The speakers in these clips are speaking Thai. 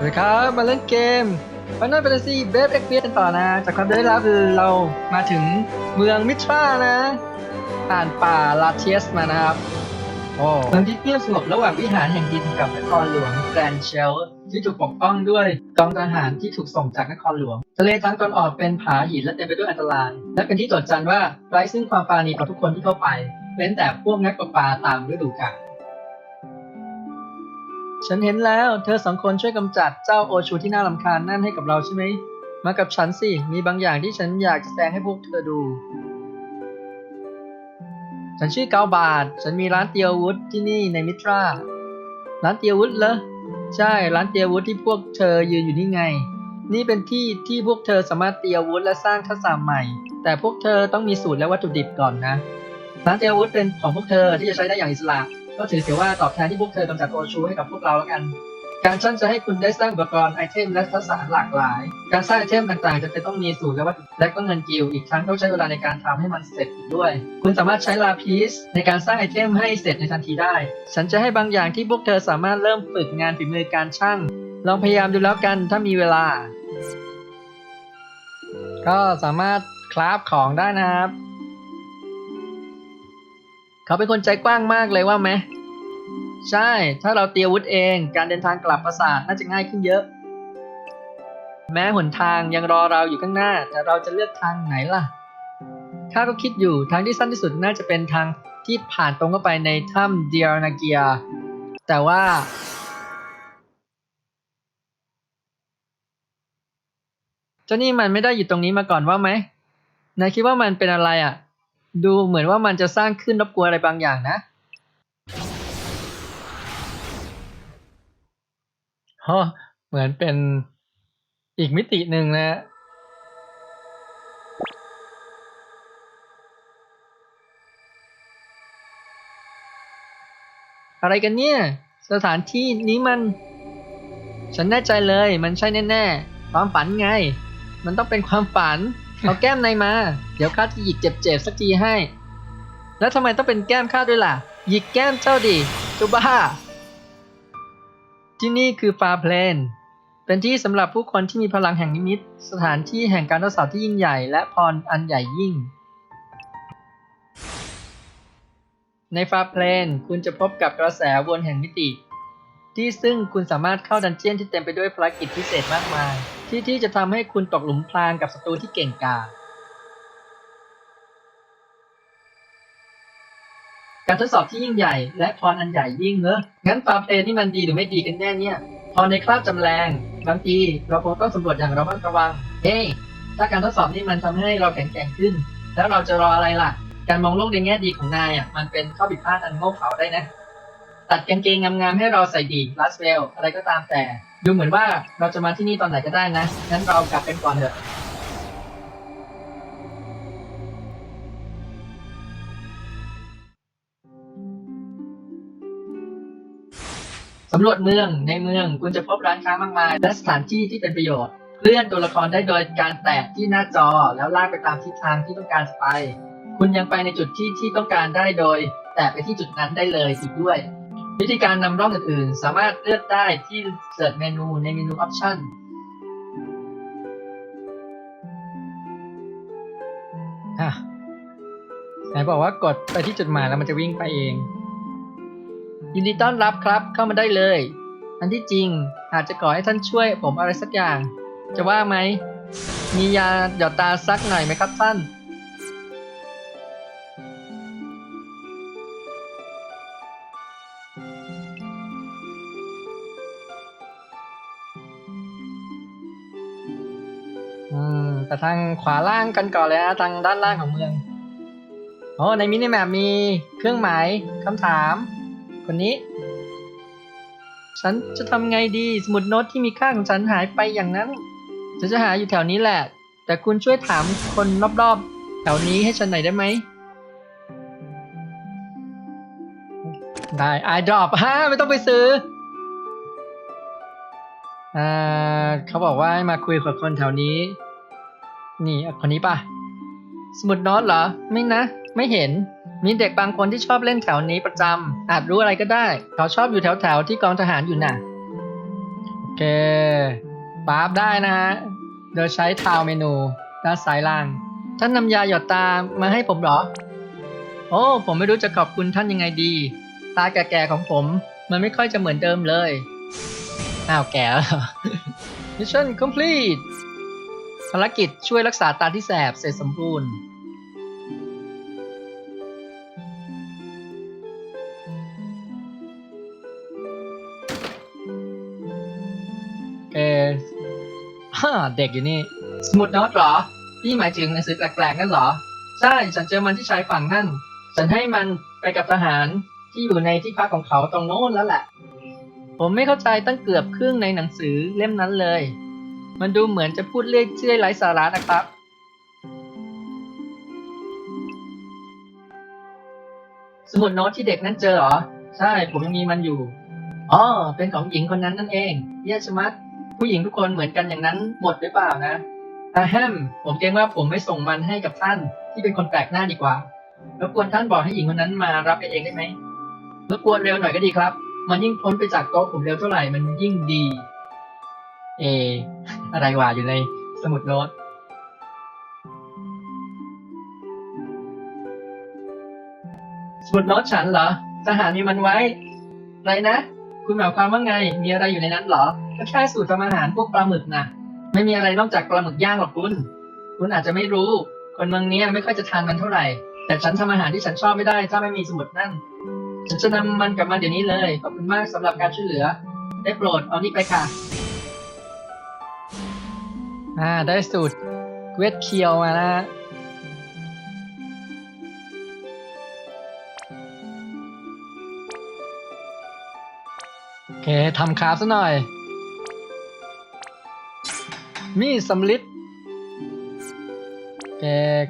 สวัสดีครับ มาเล่นเกม Final Fantasy b a b e e x p e r i e n ต่อนะ จากความได้รับคือเรามาถึงเมืองมิทรานะ ผ่านป่าลาเทียสมานะครับ โอ้เมืองที่เงียบสงบระหว่างวิหารแห่งดินกับนครหลวงแกรนเชลที่ถูกปกป้องด้วยกองทหารที่ถูกส่งจากนครหลวง ทะเลทางตอนออกเป็นผาหินและเต็มไปด้วยอันตราย และเป็นที่จดจำว่าไร้ซึ่งความปราณีต่อทุกคนที่เข้าไปเว้นแต่พวกนักประปาตามฤดูกาล ฉันเห็นแล้ว เธอสองคนช่วยกำจัดเจ้าโอชูที่น่ารำคาญนั่นให้กับเราใช่ไหม มากับฉันสิ มีบางอย่างที่ฉันอยากจะแสดงให้พวกเธอดู ฉันชื่อเกาบาท ฉันมีร้านเตียววุฒที่นี่ในมิตรา ร้านเตียววุฒเหรอ ใช่ ร้านเตียววุฒที่พวกเธอยืนอยู่นี่ไง นี่เป็นที่ที่พวกเธอสามารถเตียววุฒและสร้างทักษะใหม่ แต่พวกเธอต้องมีสูตรและวัตถุดิบก่อนนะ ร้านเตียววุฒเป็นของพวกเธอที่จะใช้ได้อย่างอิสระ ก็ถือเสียว่าตอบแทนที่พวกเธอกำจัดโอชูให้กับพวกเราแล้วกัน การชั่นจะให้คุณได้สร้างอุปกรณ์ไอเทมและทักษะหลากหลาย การสร้างไอเทมต่างๆจะเป็นต้องมีสูตรและวัตถุและก็เงินกิลด์อีกทั้งต้องใช้เวลาในการทำให้มันเสร็จด้วย คุณสามารถใช้ลาพีสในการสร้างไอเทมให้เสร็จในทันทีได้ ฉันจะให้บางอย่างที่พวกเธอสามารถเริ่มฝึกงานฝีมือการช่างลองพยายามดูแล้วกันถ้ามีเวลา ก็สามารถคราฟของได้นะครับ เขาเป็นคนใจกว้างมากเลยว่าไหมใช่ ถ้าเราเตรียมวุธเองการเดินทางกลับปราสาทน่าจะง่ายขึ้นเยอะ แม้หนทางยังรอเราอยู่ข้างหน้า แต่เราจะเลือกทางไหนล่ะข้าก็คิดอยู่ทางที่สั้นที่สุดน่าจะเป็นทางที่ผ่านตรงเข้าไปในถ้ำเดียร์นาเกีย แต่ว่า เจ้านี่มันไม่ได้อยู่ตรงนี้มาก่อนว่าไหมนายคิดว่ามันเป็นอะไรอะ ดูเหมือนว่ามันจะสร้างขึ้นรบกวนอะไรบางอย่างนะฮะเหมือนเป็นอีกมิติหนึ่งนะ อะไรกันเนี่ย สถานที่นี้มัน ฉันแน่ใจเลย มันใช่แน่ๆ ความฝันไง มันต้องเป็นความฝัน เอาแก้มในมา เดี๋ยวข้าจะหยิกเจ็บๆสักทีให้ แล้วทำไมต้องเป็นแก้มข้าด้วยล่ะ หยิกแก้มเจ้าดิจุบ้า ที่นี่คือฟาเพลน เป็นที่สำหรับผู้คนที่มีพลังแห่งนิมิต สถานที่แห่งการทดสอบที่ยิ่งใหญ่ และพรอันใหญ่ยิ่ง ในฟาเพลนคุณจะพบกับกระแสวนแห่งมิติ ที่ซึ่งคุณสามารถเข้าดันเจียนที่เต็มไปด้วยภารกิจพิเศษมากมาย ที่ที่จะทำให้คุณตกหลุมพรางกับศัตรูที่เก่งกาจการทดสอบที่ยิ่งใหญ่และพรอันใหญ่ยิ่งเนอะงั้นฟาเพลนนี่มันดีหรือไม่ดีกันแน่เนี่ยพรในคราบจำแรงบางทีเราคงต้องสำรวจอย่างระมัดระวัง เฮ้ยถ้าการทดสอบนี่มันทำให้เราแข็งแกร่งขึ้น แล้วเราจะรออะไรล่ะ การมองโลกในแง่ดีของนายอะมันเป็นข้อผิดพลาดอันโง่เขลาได้นะ ตัดกางเกงงามๆให้เราใส่ดีลาสเวลอะไรก็ตามแต่ ดูเหมือนว่าเราจะมาที่นี่ตอนไหนก็ได้นะ งั้นเรากลับกันก่อนเถอะ สำรวจเมืองในเมืองคุณจะพบร้านค้ามากมาย และสถานที่ที่เป็นประโยชน์เคลื่อนตัวละครได้โดยการแตะที่หน้าจอแล้วลากไปตามทิศทางที่ต้องการไป คุณยังไปในจุดที่ที่ต้องการได้โดย แตะไปที่จุดนั้นได้เลยอีกด้วย วิธีการนำร่องอื่นๆ สามารถเลือกได้ที่เสิร์ชเมนูในเมนูออปชั่นอะไหนบอกว่ากดไปที่จุดหมายแล้วมันจะวิ่งไปเอง ยินดีต้อนรับครับเข้ามาได้เลย อันที่จริงอาจจะขอให้ท่านช่วยผมอะไรสักอย่าง จะว่าไหม มียาหยอดตาสักหน่อยไหมครับท่าน ทางขวาล่างกันก่อนเลยนะทางด้านล่างของเมืองโอ้ในมินิแมปมีเครื่องหมายคำถาม คนนี้ ฉันจะทำไงดีสมุดโน้ตที่มีค่าของฉันหายไปอย่างนั้นฉันจะหาอยู่แถวนี้แหละ แต่คุณช่วยถามคนรอบๆ แถวนี้ให้ฉันหน่อยได้ไหมได้ไอดรอปฮะไม่ต้องไปซื้ออ่าเขาบอกว่าให้มาคุยกับคนแถวนี้ นี่คนนี้ปะสมุดโน้ตเหรอ ไม่นะ ไม่เห็น มีเด็กบางคนที่ชอบเล่นแถวนี้ประจำอาจรู้อะไรก็ได้ เขาชอบอยู่แถวๆที่กองทหารอยู่น่ะ โอเคปาร์ฟได้นะฮะโดยใช้ทาวเมนู ด้านซ้ายล่าง ท่านนำยาหยอดตามาให้ผมเหรอ โอ้ ผมไม่รู้จะขอบคุณท่านยังไงดี ตาแก่ๆของผม มันไม่ค่อยจะเหมือนเดิมเลย อ้าวแก่แล้วหรอ Mission complete ภารกิจช่วยรักษาตาที่แสบเสร็จสมบูรณ์ เออฮ่าเด็กอยู่นี่ สมุดโน้ตเหรอ พี่หมายถึงหนังสือแปลกๆนั่นเหรอ ใช่ ฉันเจอมันที่ชายฝั่งนั่น ฉันให้มันไปกับทหารที่อยู่ในที่พักของเขาตรงโน้นแล้วแหละ ผมไม่เข้าใจตั้งเกือบครึ่งในหนังสือเล่มนั้นเลย มันดูเหมือนจะพูดเรื่อยเชื่อยไร้สาระนะครับ สมุดโน้ตที่เด็กนั่นเจอเหรอ ใช่ ผมยังมีมันอยู่ อ๋อ เป็นของหญิงคนนั้นนั่นเอง เยี่ยชะมัด ผู้หญิงทุกคนเหมือนกันอย่างนั้นหมดหรือเปล่านะอาแฮมผมเกรงว่าผมไม่ส่งมันให้กับท่านที่เป็นคนแปลกหน้าดีกว่ารบกวนท่านบอกให้หญิงคนนั้นมารับไปเองได้ไหมรบกวนเร็วหน่อยก็ดีครับ มันยิ่งพ้นไปจากโต๊ะผมเร็วเท่าไหร่มันยิ่งดี เอ อะไรวะอยู่ในสมุดโน้ตสมุดโน้ตฉันเหรอทหารมีมันไว้ไรนะ คุณหมายความว่าไง มีอะไรอยู่ในนั้นเหรอก็แค่สูตรทำอาหารพวกปลาหมึกนะไม่มีอะไรนอกจากปลาหมึกย่างหรอกคุณ คุณอาจจะไม่รู้ คนเมืองนี้ไม่ค่อยจะทานมันเท่าไหร่ แต่ฉันทำอาหารที่ฉันชอบไม่ได้ ถ้าไม่มีสมุดนั่น ฉันจะนำมันกลับมาเดี๋ยวนี้เลย ขอบคุณมากสำหรับการช่วยเหลือ ได้โปรดเอานี่ไปค่ะ อ่าได้สูตรเวทเคียวมานะโอเคทำคราฟซะหน่อย มีสำลิดโอเค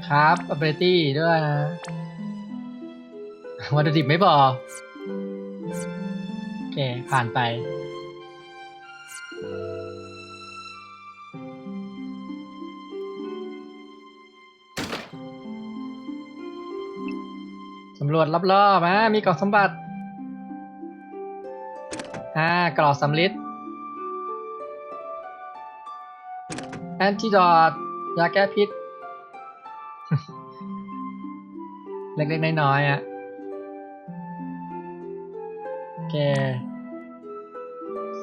คราฟ ability ด้วยนะวัตถุดิบไม่พอโอเคผ่านไปำรวจรอบๆอะมีกล่องสมบัติอ่ากรอกสำลิดแอนติดอดยาแก้พิษ เล็กๆ น้อยๆอะโอเค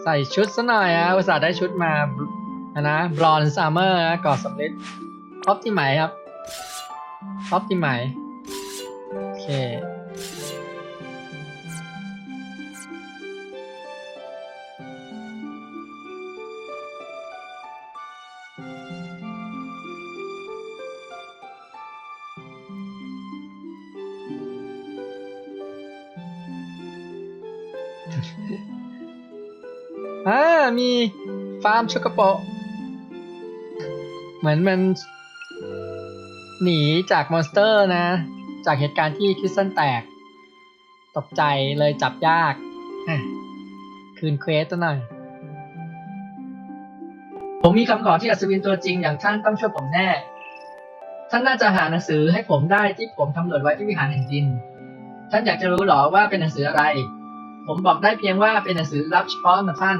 ใส่ชุดซะหน่อยอะอุตส่าห์ได้ชุดมาอะนะบรอนซ์อาร์เมอร์นะกรอกสำลิดออปติไหมครับออปติไหม ค อ่า มีฟาร์มช็อกโกโปะเหมือนมัน หนีจากมอนสเตอร์นะ จากเหตุการณ์ที่คริสตันแตก ตกใจเลยจับยาก คืนเควสตัวหน่อย ผมมีคำขอที่อัศวินตัวจริงอย่างท่านต้องช่วยผมแน่ ท่านน่าจะหาหนังสือให้ผมได้ที่ผมทำหล่นไว้ที่วิหารแห่งดิน ท่านอยากจะรู้หรอว่าเป็นหนังสืออะไร ผมบอกได้เพียงว่าเป็นหนังสือลับเฉพาะนะท่าน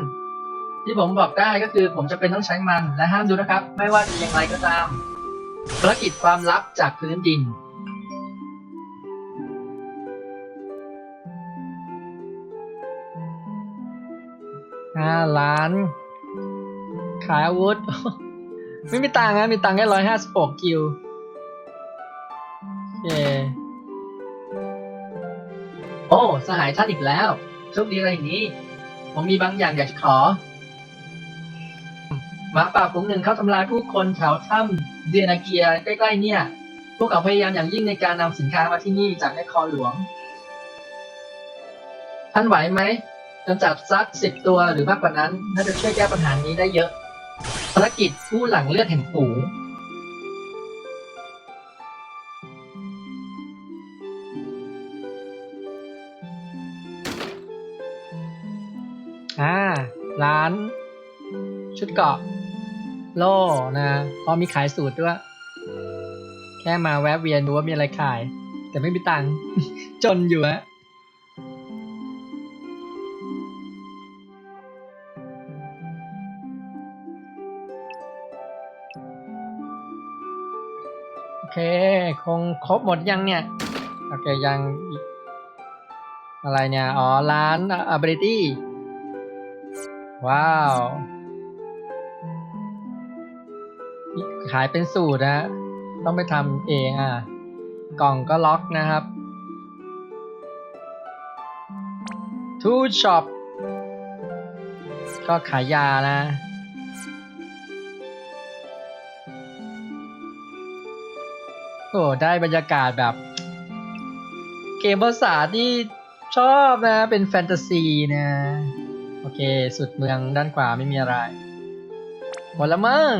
ที่ผมบอกได้ก็คือผมจะเป็นต้องใช้มันและห้ามดูนะครับ ไม่ว่าจะอย่างไรก็ตามภารกิจความลับจากพื้นดิน ห้าล้าน ขายอาวุธ ไม่มีตังค์นะมีตังค์แค่ร้อยห้าสิบหกกิลโอเคโอ้สหายท่านอีกแล้วโชคดีอะไรอย่างนี้ ผมมีบางอย่างอยากจะขอหมาป่าฝูงหนึ่งเข้าทำลายผู้คนแถวถ้ำเดียนาเกียใกล้ๆเนี่ย พวกเขาพยายามอย่างยิ่งในการนำสินค้ามาที่นี่จากนครหลวง ท่านไหวไหม จนจับสักสิบตัวหรือมากกว่านั้น น่าจะช่วยแก้ปัญหานี้ได้เยอะ ภารกิจผู้หลังเลือดแห่งฝูงอ่า ร้าน ชุดเกาะ โล่นะพอมีขายสูตรด้วย แค่มาแวะเวียนดูว่ามีอะไรขาย แต่ไม่มีตังค์ จนอยู่อะ เค คงครบหมดยังเนี่ย โอเค ยังอะไรเนี่ย อ๋อ ร้าน ability ว้าว ขายเป็นสูตรนะ ต้องไปทำเองอะ กล่องก็ล็อกนะครับ ทูช็อปก็ขายยานะ อ้ได้บรรยากาศแบบ เกมภาษาที่ชอบนะ เป็นแฟนตาซีนะ โอเค สุดเมืองด้านขวาไม่มีอะไรหมดล้วมั้ง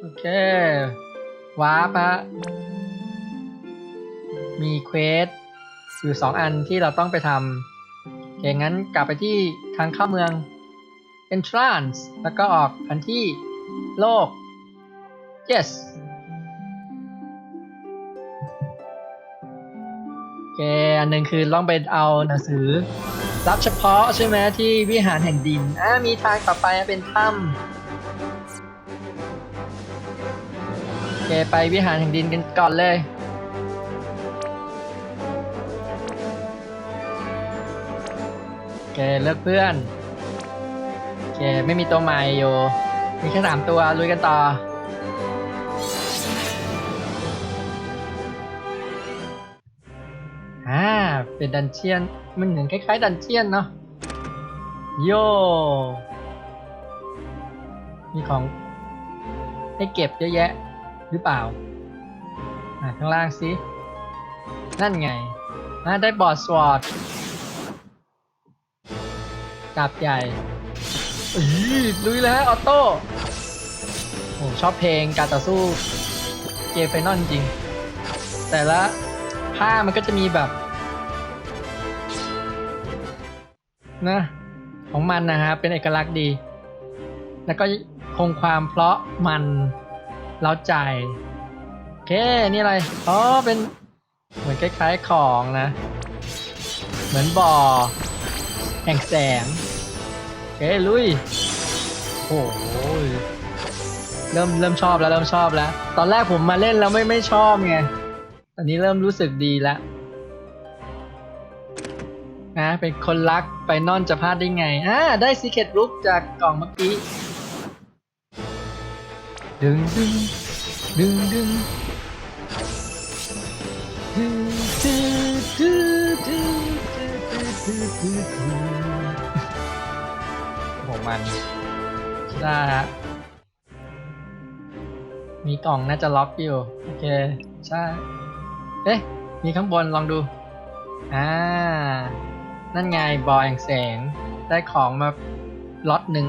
โอเค ว้าปะมีเควสอยู่สองอันที่เราต้องไปทำโอเคงั้นกลับไปที่ทางเข้าเมือง entrance แล้วก็ออกแผนที่โลก yes เคอันหนึ่งคือต้องไปเอาหนังสือ รับเฉพาะใช่ไหมที่วิหารแห่งดินอ่ามีทางต่อไปเป็นถ้ำโอเคไปวิหารแห่งดินกันก่อนเลยโอเคเลือกเพื่อนโอเคไม่มีตัวใหม่อยู่มีแค่สามตัวลุยกันต่อ อ่า เป็นดันเจียน มันเหมือนคล้ายๆ ดันเจียนเนาะ โยมีของให้เก็บเยอะแยะหรือเปล่า อ่าข้างล่างสินั่นไงอ่าได้บอดสวอตดาบใหญ่อีลุยแล้วออโต้ โอ้ชอบเพลงการต่อสู้เกมไฟนอลจริง แต่ละผ้ามันก็จะมีแบบ นะของมันนะฮะเป็นเอกลักษณ์ดี แล้วก็คงความเพราะมันเล้าใจโอเคนี่อะไรอ๋อเป็นเหมือนคล้ายๆของนะ เหมือนบ่อแห่งแสงโอเคลุยโอ้โหเริ่มเริ่มชอบแล้วเริ่มชอบแล้ว ตอนแรกผมมาเล่นแล้วไม่ไม่ชอบไงตอนนี้เริ่มรู้สึกดีแล้ว นะเป็นคนรักไปนอนจะพลาดได้ไงอ่าได้ซีเคทลุกจากกล่องเมื่อกี้ดึงดึงดึงดึงดึงดึงดึงดึงดึงดึงดึงดึงมันได้ฮะมีกล่องน่าจะล็อกอยู่โอเคใช่เอ๊ะมีข้างบนลองดูอ่า นั่นไงบอแห่งแสง ได้ของมาล็อตหนึ่ง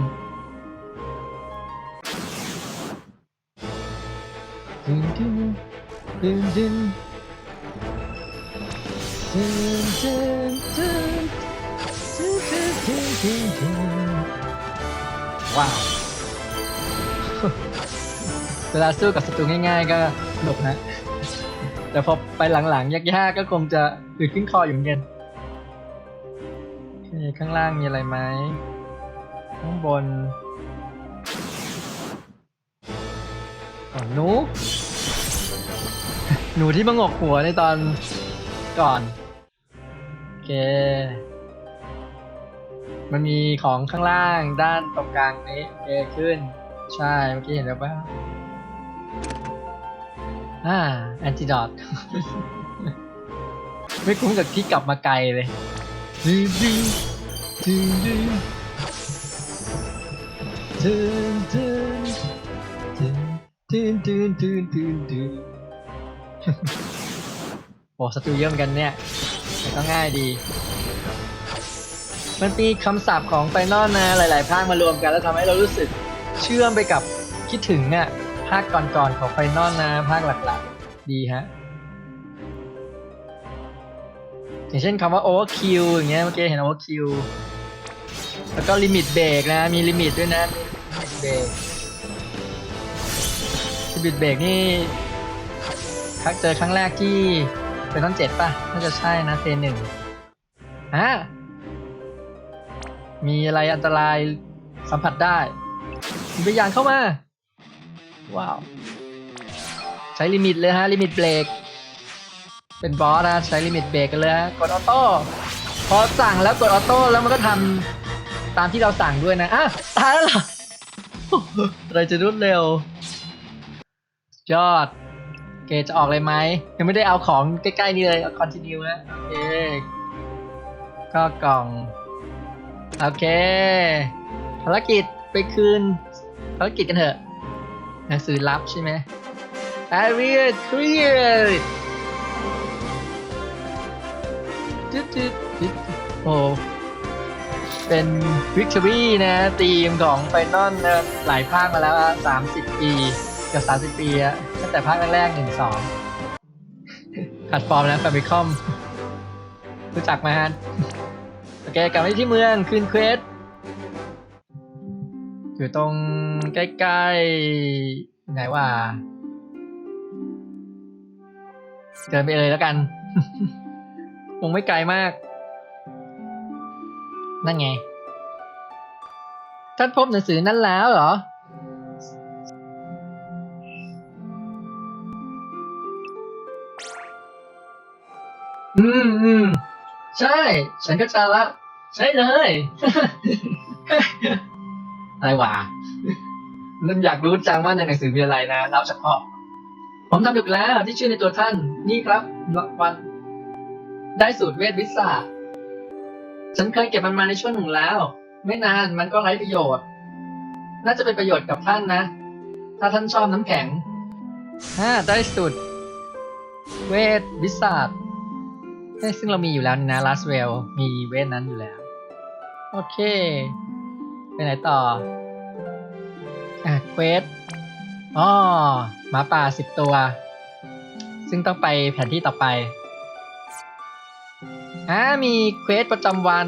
ดึงดึงดึงดึงดึงดึงดึงดึงดึงดึงดึงดึงว้าว เวลาสู้กับศัตรูง่ายๆ ก็หลบนะ แต่พอไปหลังๆ ยากๆ ก็คงจะอืดขึ้นคออยู่เหมือนกัน ข้างล่างมีอะไรไหมข้างบนหนู หนูที่มางกหัวในตอนก่อน โอเค มันมีของข้างล่างด้านตรงกลางนี้โอเคขึ้น ใช่ เมื่อกี้เห็นแล้วป่ะอ่าแอนติดอทไม่คุ้มกับที่กลับมาไกลเลยดึงดึ งดึงดึงดึงดึงดึงดึงดึงดึงดึงดึงโอ้สตูเยอะเหมือนกันเนี่ยแต่ก็ง่ายดี มันมีคำศัพท์ของไฟนอลนะหลายๆภาคมารวมกัน แล้วทำให้เรารู้สึกเชื่อมไปกับคิดถึงอะภาคก่อนๆของไฟนอลนะภาคหลักๆ ดีฮะอย่างเช่นคำว่า overkill อย่างเงี้ยเมื่อกี้เห็น overkill แล้วก็ลิมิตเบรกนะ มีลิมิตด้วยนะลิมิตเบรกลิมิตเบรกนี่ครั้งเจอครั้งแรกที่เป็นท่อนเจ็ดป่ะ น่าจะใช่นะเทหนึ่งอะมีอะไรอันตรายสัมผัสได้มีพยานเข้ามา ว้าวฉช้ลิมิตเลยฮะ ลิมิตเบรกเป็นบอสนะ ใช้ลิมิตเบรกกันเลยฮะ กดออโต้ พอสั่งแล้วกดออโต้แล้วมันก็ทำ ตามที่เราสั่งด้วยนะอะตายแล้วเหรอเราจะรวดเร็วยอดเคจะออกเลยไหมยังไม่ได้เอาของใกล้ๆนี่เลยเอาคอนติเนียนะโอเคก็กล่อง โอเคภารกิจไปคืนภารกิจกันเถอะหนังสือลับใช่ไหม Area Clear จึ๊ดจึ๊ดจึ๊ดโอ้ เป็น Victory นะทีมของไฟนอลนะหลายภาคมาแล้วอะ30ปีเกับ30ปีอะตั้งแต่ภาคแรกหนึ่งสองแพลตฟอร์มนะ Famicom รู้จักไหมฮะโอเคกลับมาที่เมืองคืนเควสอยู่ตรงใกล้ๆไหนว่าเดินไปเลยแล้วกัน คงไม่ไกลมาก นั่นไง ท่านพบหนังสือนั่นแล้วเหรอ อืมอืมใช่ ฉันก็จะละ ใช่เลย อะไรวะนั่นอยากรู้จังว่าในหนังสือมีอะไรนะเล่าเฉพาะ ผมทำถูกแล้วที่ชื่อในตัวท่าน นี่ครับรางวัลได้สูตรเวทวิสา ฉันเคยเก็บมันมาในช่วงหนึ่งแล้ว ไม่นานมันก็ไร้ประโยชน์ น่าจะเป็นประโยชน์กับท่านนะ ถ้าท่านชอบน้ำแข็งฮ่าได้สูตรเวทวิสาเอ้ยซึ่งเรามีอยู่แล้วนี่นะลาสเวล มีเวทนั้นอยู่แล้ว โอเค ไปไหนต่อ อะเควสอ๋อหมาป่าสิบตัว ซึ่งต้องไปแผนที่ต่อไป อ่ามีเควสประจำวัน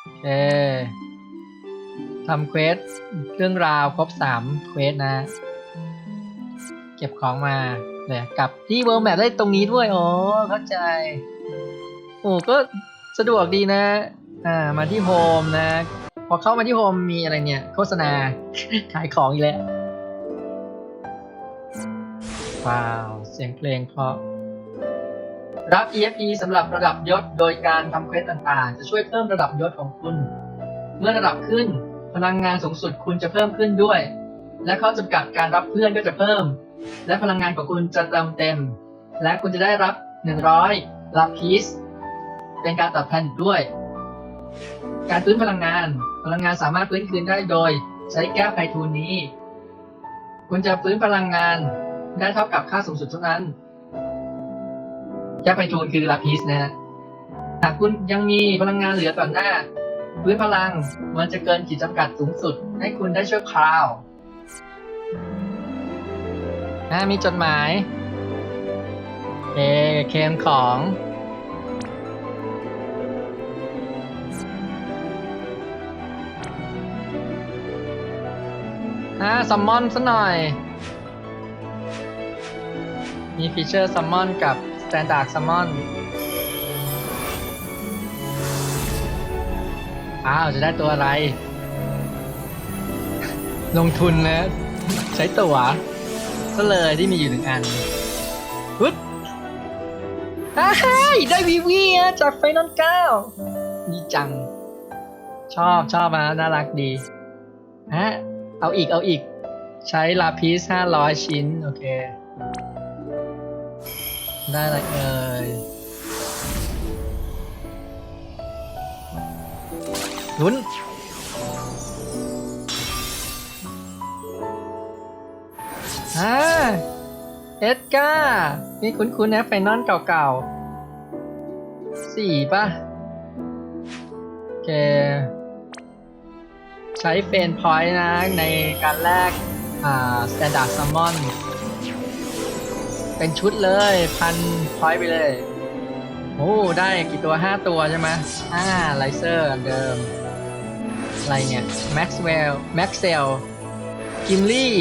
โอเคทำเควสเรื่องราวครบสามเควสนะ เก็บของมาเลยกลับที่เวิร์แม p ได้ตรงนี้ด้วยโอ้เข้าใจ โอ้ก็สะดวกดีนะ อ่ามาที่โฮมนะ พอเข้ามาที่โฮมมีอะไรเนี่ย โฆษณา ขายของอีกแล้ว ว้าว เสียงเพลงเพราะ รับ EFP สำหรับระดับยศโดยการทำเควสต่างๆ จะช่วยเพิ่มระดับยศของคุณ เมื่อระดับขึ้น พลังงานสูงสุดคุณจะเพิ่มขึ้นด้วย และข้อจำกัดการรับเพื่อนก็จะเพิ่ม และพลังงานของคุณจะเติมเต็ม และคุณจะได้รับ 100ลาพีสเป็นการตอบแทนด้วย การฟื้นพลังงาน พลังงานสามารถฟื้นคืนได้โดย ใช้แก้วไพทูลนี้ คุณจะฟื้นพลังงานได้เท่ากับค่าสูงสุดเท่านั้น แก้วไพทูลคือลาพิสนะฮะหากคุณยังมีพลังงานเหลือก่อนหน้าฟื้นพลังมันจะเกินขีดจำกัดสูงสุด ให้คุณได้ชั่วคราวอ่ามีจดหมายเอเคนของอ่าซัมมอนซะหน่อย มีฟีเจอร์ซัมมอนกับ สแตนดาร์ดซัมมอนอ้าว จะได้ตัวอะไร ลงทุนนะ ใช้ตัว๋วซะเลยที่มีอยู่หนึ่งอันปึ๊บอ้ายได้วีวีอะจากไฟนอลเก้าดีจัง ชอบชอบมาน่ารักดีฮะเอาอีกเอาอีก ใช้ลาพิสห้าร้อยชิ้น โอเค ได้อะไรเอ่ยลุ้นอ่าเอ็ดกานี่คุ้นๆนะไฟนอลเก่าๆสี่ป่ะโอเคใช้เฟนพอยต์นะในการแลกอ่าสแตนดาร์ดซัมมอน เป็นชุดเลยพันพอยไปเลย โอ้ได้กี่ตัวห้าตัวใช่ไหมอ่าไลเซอร์เดิม อะไรเนี่ยแม็กซ์เวลแม็กเซลกิมลี่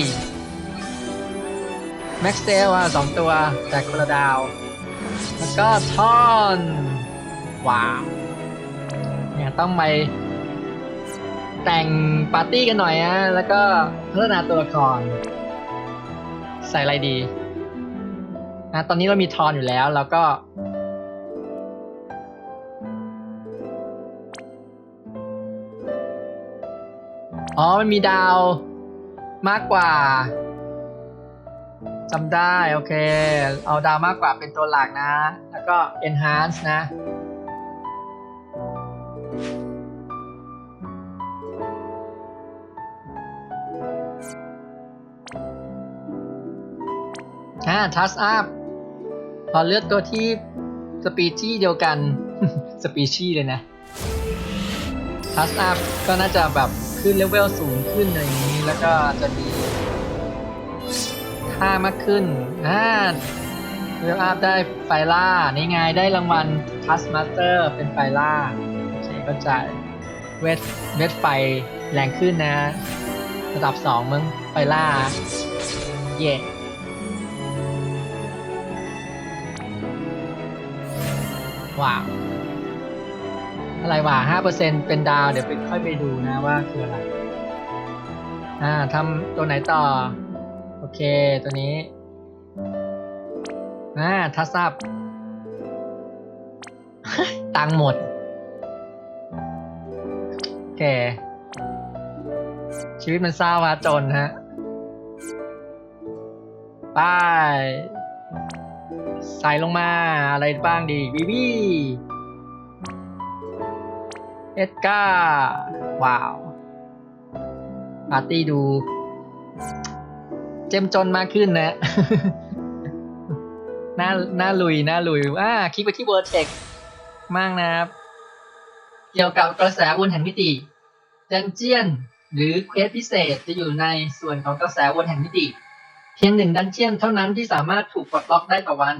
แม็กเซลอะสองตัวจากคนละดาว แล้วก็ทอนว้าวเนี่ยต้องไปแต่งปาร์ตี้กันหน่อยนะแล้วก็พัฒนาตัวละครใส่อะไรดี นะตอนนี้เรามีทอนอยู่แล้วแล้วก็ อ๋อมันมีดาวมากกว่าจำได้โอเค เอาดาวมากกว่าเป็นตัวหลักนะ แล้วก็ enhance นะ อ่า touch up พ อเลือกตัวที่สปีชีเดียวกัน สปีชีเลยนะทัสอัพก็น่าจะแบบขึ้นเลเวลสูงขึ้นอะไรอย่างนี้ แล้วก็จะมีค่ามากขึ้นอ่าเลเวลอัพได้ไฟล่านี่ไงได้รางวัลทัสมาสเตอร์เป็นไฟล่าโอเคก็จะเวทเวทไฟแรงขึ้นนะ ระดับสองมึงไฟล่า เย่ ว้าว อะไรวะห้าเปอร์เซ็นเป็นดาวเดี๋ยวไปค่อยไปดูนะว่าคืออะไร อ่าทำตัวไหนต่อ โอเคตัวนี้อ่าทัสซับตังหมด โอเค ชีวิตมันเศร้าฮะจนฮะไปใส่ลงมาอะไรบ้างดีวีวีเอ็ดกาว้าวปาร์ตี้ดู เจ้มจนมากขึ้นนะหน้าหน้าลุยหน้าลุยอ่าคลิกไปที่เวอร์เทคมากนะครับ เกี่ยวกับกระแสวนแห่งมิติดันเจียน หรือเควสพิเศษจะอยู่ในส่วนของกระแสวนแห่งมิติ เพียงหนึ่งดันเจียนเท่านั้นที่สามารถถูกปลดล็อกได้ต่อวัน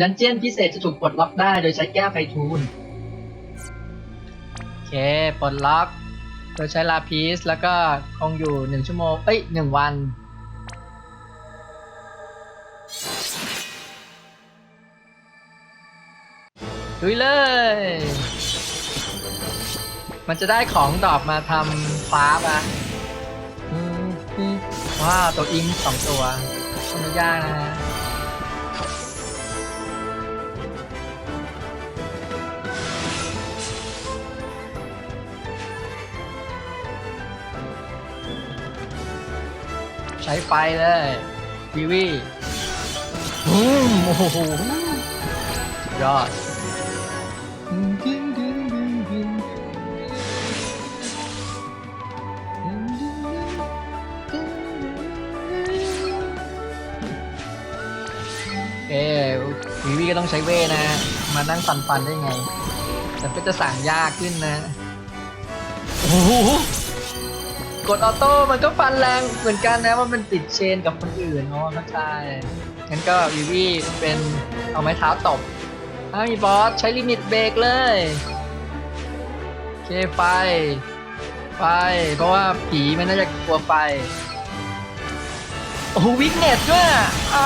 ดันเจียนพิเศษจะถูกปลดล็อกได้โดยใช้แก้วไฟทูลโอเคปลดล็อก โดยใช้ลาพีสแล้วก็คงอยู่หนึ่งชั่วโมง เอ้ยหนึ่งวัน ดุยเลย มันจะได้ของดอกมาทำฟ้าปะอืมอืม ว้าวตัวอิมสองตัวไม่ยากนะฮะใช้ไฟเลยวีวีอืมโอ้โหยอด วีวีก็ต้องใช้เวนะ มานั่งฟันฟันๆได้ไง แต่ก็จะสั่งยากขึ้นนะ โอ้โหกดออโต้มันก็ฟันแรงเหมือนกันนะว่ามันติดเชนกับคนอื่นอ๋อก็ใช่งั้นก็วีวีเป็นเอาไม้เท้าตบอ้าวมีบอสใช้ลิมิตเบรกเลยโอเคไฟไฟเพราะว่าผีมันน่าจะกลัวไฟโอ้โหวิกเนสด้วยอ่า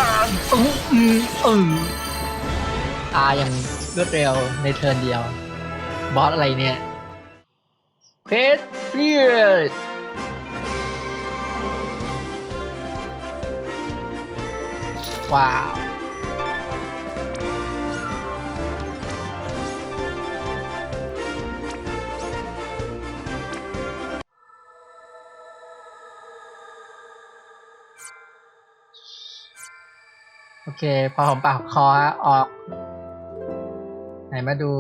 โอ้โหอืมอืม ตายอย่างรวดเร็วในเทิร์นเดียว บอสอะไรเนี่ยเพชรเฟียดว้าวโอเค พอหอมปากหอมคอออก ไหนมาดู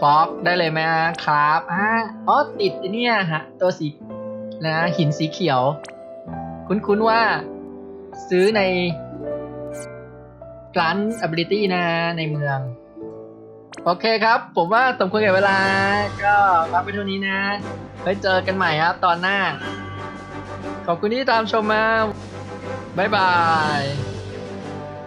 ฟอกได้เลยไหมครับอ่าอ๋อติดอ้เนี่ยฮะ ตัวสีนะหินสีเขียว คุ้นๆว่า ซื้อในร้าน ability นะในเมือง โอเคครับ ผมว่าสมควรแก่เวลา ก็พักไปเท่านี้นะ ไว้เจอกันใหม่ครับตอนหน้า ขอบคุณที่ตามชมมาบ๊ายบาย